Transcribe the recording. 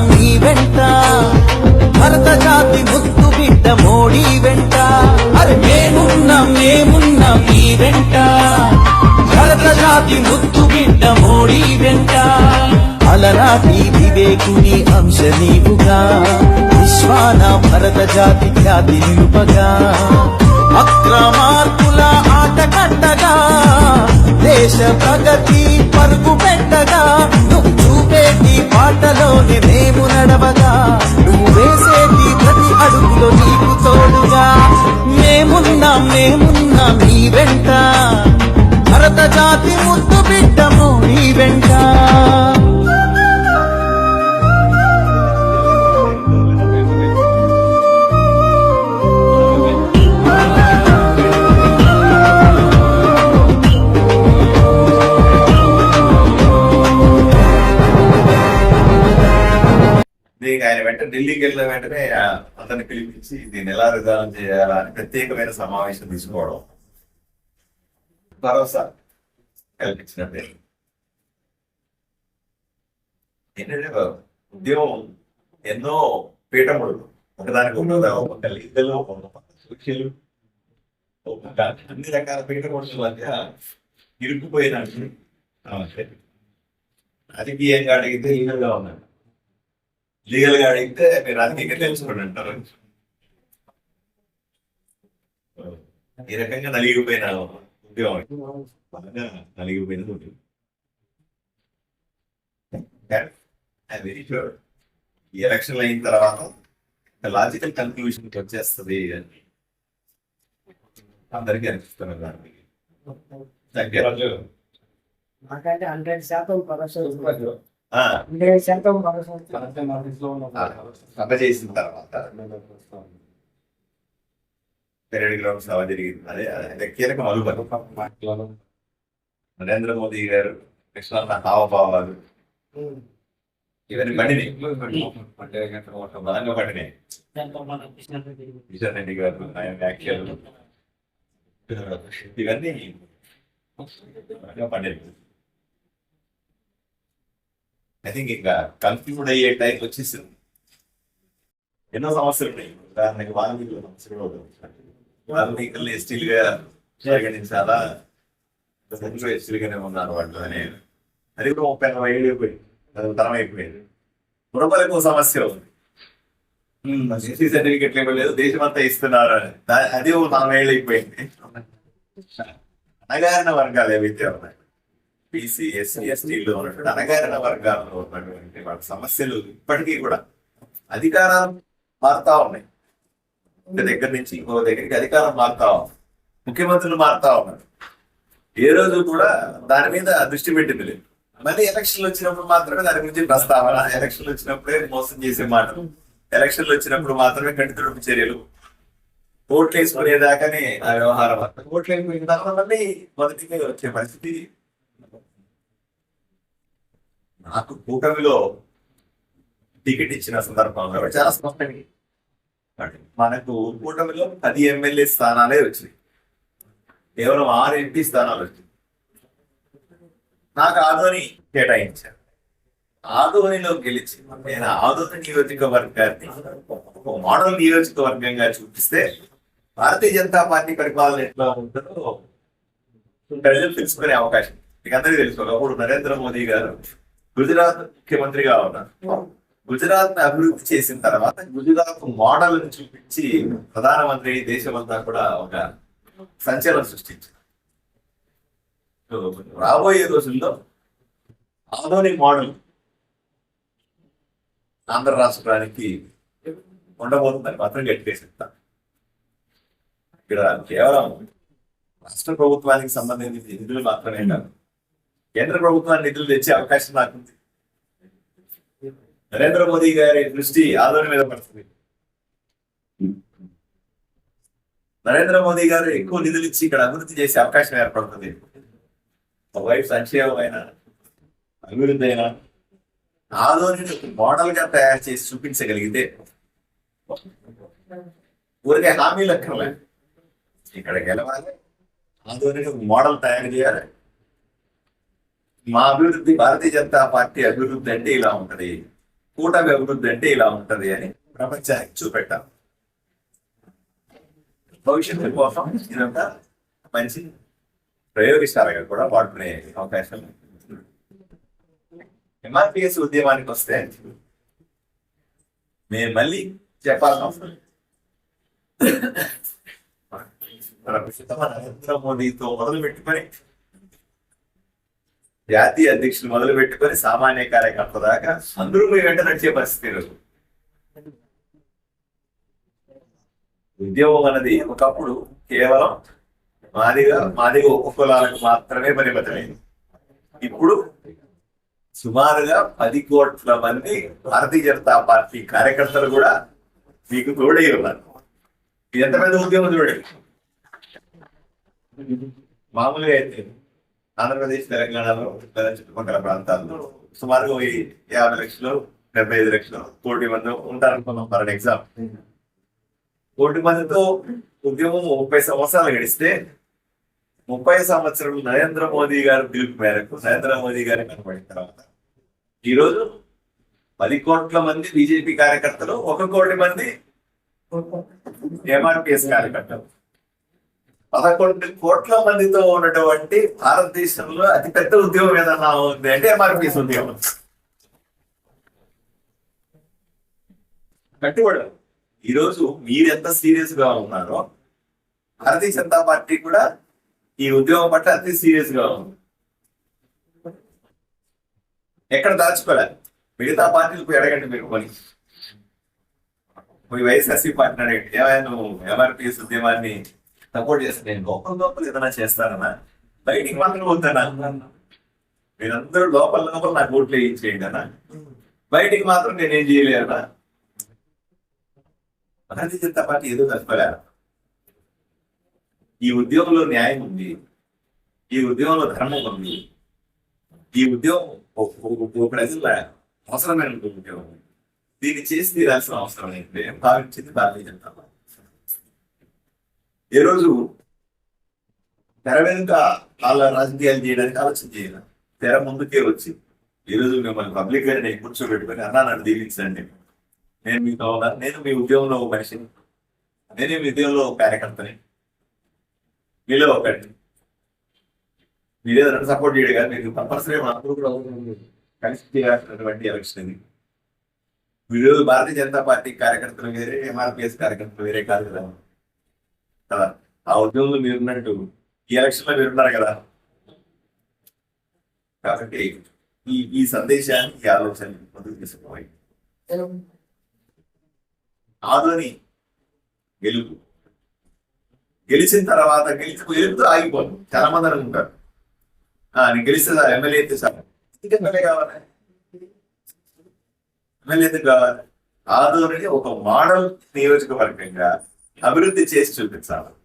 మీ వెంట. భరత జాతి ముద్దు బిడ్డ మోడీ వెంట. అరే మేమున్నాం మేమున్నాం మీ వెంట. భరత జాతి ముద్దు బిడ్డ మోడీ వెంట. అలనాటి వివేకుని అంశ నీవుగా. విశ్వాన భరత జాతి ఖ్యాతి నిలుపగా. అక్రమార్కుల ఆట కట్టగా. దేశ ప్రగతి పరుగు పెట్టగా. నువ్వు చూపేటి మేము నడవగా నువ్వు వెంటనే ఢిల్లీకి వెళ్ళిన వెంటనే అతన్ని పిలిపించి దీన్ని ఎలా రిజాల్వ్ చేయాలా అని ప్రత్యేకమైన సమావేశం తీసుకోవడం. భరోసా కల్పించినట్టే. ఏంటంటే ఉద్యమం ఎన్నో పీఠములు. ఒకదానికి ఒక ఒక ఒక సోషల్ ఒక అన్ని రకాల పీఠముడుల మధ్య ఇరుక్కుపోయినట్టు. సమస్య రాజకీయంగా అడిగితే లీగల్గా ఉన్నాడు లీగల్గా అడిగితే మీరు రాజకీయంగా తెలుసుకోండి అంటారు. ఈ రకంగా నలిగిపోయిన ఉద్యోగం. బాగా నలిగిపోయినది ఉంటుంది వెరీ షూర్ ఈ ఎలక్షన్ అయిన తర్వాత లాజికల్ కన్క్లూషన్ వచ్చేస్తుంది అని అందరికీ అనిపిస్తున్నారు దానికి. నాకైతే హండ్రెడ్ శాతం చేసిన తర్వాత పెరడి గ్రౌండ్ సభ జరిగింది. అదే అదే కీలక మలుపలు నరేంద్ర మోదీ గారు కృష్ణ హావభావాలు. ఇవన్నీ పండినాయి. బలంగా పండినాయి. కిషన్ రెడ్డి గారు ఆయన వ్యాఖ్యలు ఇవన్నీ పండినాయి. ఐ థింక్ ఇంకా కన్క్లూడ్ అయ్యే టైం వచ్చేసింది. ఎన్నో సమస్యలు ఉన్నాయి. ఉదాహరణకి వాల్మీకుల సమస్యలు కూడా ఉన్నాయి. వాల్మీకుల్ని ఎస్టీలుగా పరిగణించాలా? ఇంతకుముందు ఎస్టీలుగానే ఉన్నారు వాళ్ళు అని. అది కూడా ముప్పై నలభై ఏళ్ళు అయిపోయింది. అది తరం అయిపోయింది. పురపలకు సమస్య ఉంది. ఎస్టీ సర్టిఫికెట్లు ఇవ్వలేదు దేశమంతా ఇస్తున్నారు అది ఒక నలభై ఏళ్ళు అయిపోయింది. అణగారిన వర్గాలు ఏవైతే ఉన్నాయి. బీసీ ఎస్సీ ఎస్టీలో ఉన్నటువంటి అణగారిన వర్గాల్లో ఉన్నటువంటి వాళ్ళ సమస్యలు ఇప్పటికీ కూడా అధికారాలు మారుతా ఉన్నాయి. ఒక దగ్గర నుంచి ఇంకో దగ్గరికి అధికారం మారుతా ఉంది. ముఖ్యమంత్రులు మారుతా ఉన్నారు. ఏ రోజు కూడా దాని మీద దృష్టి పెట్టింది లేదు. మళ్ళీ ఎలక్షన్లు వచ్చినప్పుడు మాత్రమే దాని గురించి ప్రస్తావన ఎలక్షన్లు వచ్చినప్పుడే మోసం చేసే మాటలు ఎలక్షన్లు వచ్చినప్పుడు మాత్రమే కంటితుడుపు చర్యలు. ఓట్లు వేసుకునేదాకానే ఆ వ్యవహారం. ఓట్లు వేసుకున్న తర్వాత మళ్ళీ మొదటిగా వచ్చే పరిస్థితి. నాకు కూటమిలో టికెట్ ఇచ్చిన సందర్భంలో చాలా స్పష్టంగా. మనకు కూటమిలో పది ఎమ్మెల్యే స్థానాలే వచ్చినాయి. కేవలం ఆరు ఎంపీ స్థానాలు వచ్చినాయి. నాకు ఆదోని కేటాయించారు. ఆదోనిలో గెలిచి నేను ఆదోని నియోజకవర్గాన్ని ఒక మోడల్ నియోజకవర్గంగా చూపిస్తే భారతీయ జనతా పార్టీ పరిపాలన ఎట్లా ఉంటుందో ప్రజలు తెలుసుకునే అవకాశం. మీకు అందరికీ తెలుసు. ఒకప్పుడు నరేంద్ర మోదీ గారు గుజరాత్ ముఖ్యమంత్రిగా ఉన్నారు. గుజరాత్ని అభివృద్ధి చేసిన తర్వాత గుజరాత్ మోడల్ని చూపించి ప్రధానమంత్రి దేశమంతా కూడా ఒక సంచలనం సృష్టించారు రాబోయే రోజుల్లో ఆధోని మోడల్ ఆంధ్ర రాష్ట్రానికి ఉండబోతుందని మాత్రం గట్టిగా చెప్తా ఇక్కడ కేవలం రాష్ట్ర ప్రభుత్వానికి సంబంధించిన నిధులు మాత్రమే కాదు కేంద్ర ప్రభుత్వాన్ని నిధులు తెచ్చే అవకాశం నాకుంది. నరేంద్ర మోదీ గారి దృష్టి ఆదరణ మీద పడుతుంది. నరేంద్ర మోదీ గారు ఎక్కువ నిధులు ఇచ్చి ఇక్కడ అభివృద్ధి చేసే అవకాశం ఏర్పడుతుంది. వైపు సంక్షేమం అయినా అభివృద్ధి అయినా ఆదోని మోడల్గా తయారు చేసి చూపించగలిగితే ఊరికే హామీలు అక్కర్లే ఇక్కడ గెలవాలి ఆదోని మోడల్ తయారు చేయాలి. మా అభివృద్ధి భారతీయ జనతా పార్టీ అభివృద్ధి అంటే ఇలా ఉంటది. కూటమి అభివృద్ధి అంటే ఇలా ఉంటది అని ప్రపంచానికి చూపెట్టాం. భవిష్యత్తు కోసం ఇదంతా మంచి ప్రయోగశాలగా కూడా వాడుకునే అవకాశం. ఎంఆర్పిఎస్ ఉద్యమానికి వస్తే మేము మళ్ళీ చెప్పాల్సిన అవసరం మన నరేంద్ర మోడీతో మొదలు పెట్టుకొని జాతీయ అధ్యక్షులు మొదలు పెట్టుకొని సామాన్య కార్యకర్త దాకా అందరూ మీ వెంట నడిచే పరిస్థితి లేదు ఉద్యోగం అన్నది ఒకప్పుడు కేవలం మాదిగా మాదిగా ఉపకులాలకు మాత్రమే పరిమితమైంది. ఇప్పుడు సుమారుగా పది కోట్ల మంది భారతీయ జనతా పార్టీ కార్యకర్తలు కూడా మీకు తోడై ఉన్నారు. ఎంత పెద్ద ఉద్యమం చూడండి. మామూలుగా అయితే ఆంధ్రప్రదేశ్ తెలంగాణలో లేదా చుట్టుపక్కల ప్రాంతాల్లో సుమారు యాభై లక్షలు డెబ్బై ఐదు లక్షలు కోటి మంది ఉంటారు అనుకున్నాం ఫర్ ఎగ్జాంపుల్ కోటి మందితో ఉద్యమం ముప్పై సంవత్సరాలు గడిస్తే ముప్పై సంవత్సరాలు నరేంద్ర మోదీ గారు పిలుపు మేరకు నరేంద్ర మోదీ గారు కనపడిన తర్వాత ఈరోజు పది కోట్ల మంది బీజేపీ కార్యకర్తలు ఒక కోటి మంది ఎంఆర్పిఎస్ కార్యకర్తలు. పదకొండు కోట్ల మందితో ఉన్నటువంటి భారతదేశంలో అతి పెద్ద ఉద్యోగం ఏదన్నా ఉంది అంటే ఎంఆర్పిఎస్ ఉద్యోగం కూడా ఈరోజు మీరు ఎంత సీరియస్గా ఉన్నారో భారతీయ జనతా పార్టీ కూడా ఈ ఉద్యోగం పట్ల అతి సీరియస్గా ఉంది. ఎక్కడ దాచుకోలేదు మిగతా పార్టీలకు ఎడగండి మీరు పని. మీ వైఎస్ఆర్సీ పార్టీని అడగండి. ఏమైనా నువ్వు ఎంఆర్పిఎస్ ఉద్యమాన్ని సపోర్ట్ చేస్తాను నేను లోపల లోపల ఏదైనా చేస్తానన్నా బయటికి మాత్రం పోతానా మీరందరూ లోపల లోపల నాకు ఓట్లు వేయించేయండి అన్న బయటికి మాత్రం నేనేం చేయలేనా భారతీయ జనతా పార్టీ ఏదో తప్పలే ఈ ఉద్యోగంలో న్యాయం ఉంది ఈ ఉద్యోగంలో ధర్మం ఉంది ఈ ఉద్యోగం ఒక- ప్రజల అవసరమైన ఉద్యోగం దీన్ని చేసి తీరాల్సిన అవసరం ఏంటంటే భావించింది భారతీయ జనతా పార్టీ? ఈ రోజు తెర వెనుక వాళ్ళ రాజకీయాలు చేయడానికి ఆలోచన చేయాలి తెర ముందుకే వచ్చి ఈ రోజు మిమ్మల్ని పబ్లిక్గా నేను కూర్చోబెట్టుకొని అన్నా నన్ను దీవించండి. నేను మీకు ఉన్నాను నేను మీ ఉద్యోగంలో ఒక మనిషిని నేనే మీ ఉద్యోగంలో ఒక కార్యకర్తని మీలో ఒకటి మీరే నన్ను సపోర్ట్ చేయడు కానీ మీరు కంపల్సరీ అందరూ కూడా కలిసి చేయాల్సినటువంటి ఎలక్షన్ ఇది మీరు భారతీయ జనతా పార్టీ కార్యకర్తలు వేరే ఎంఆర్పిఎస్ కార్యకర్తలు వేరే కాదు కదా. కదా ఆ ఉద్యోగంలో మీరున్నట్టు ఈ ఎలక్షన్లో మీరున్నారు కదా. కాబట్టి ఈ ఈ సందేశాన్ని ఈ ఆలోచన ముందుకు తీసుకుపోయి. ఆదోని గెలుపు. గెలిచిన తర్వాత గెలిచి గెలుపుతో ఆగిపోదు. చాలా మంది అనుకుంటారు ఆ, నేను గెలిస్తే సార్ ఎమ్మెల్యే అయితే సార్ ఎందుకంటే కావాలి. ఎమ్మెల్యే ఎందుకు కావాలి. ఆదోని ఒక మోడల్ నియోజకవర్గంగా అభివృద్ధి చేసి చూపించాలి.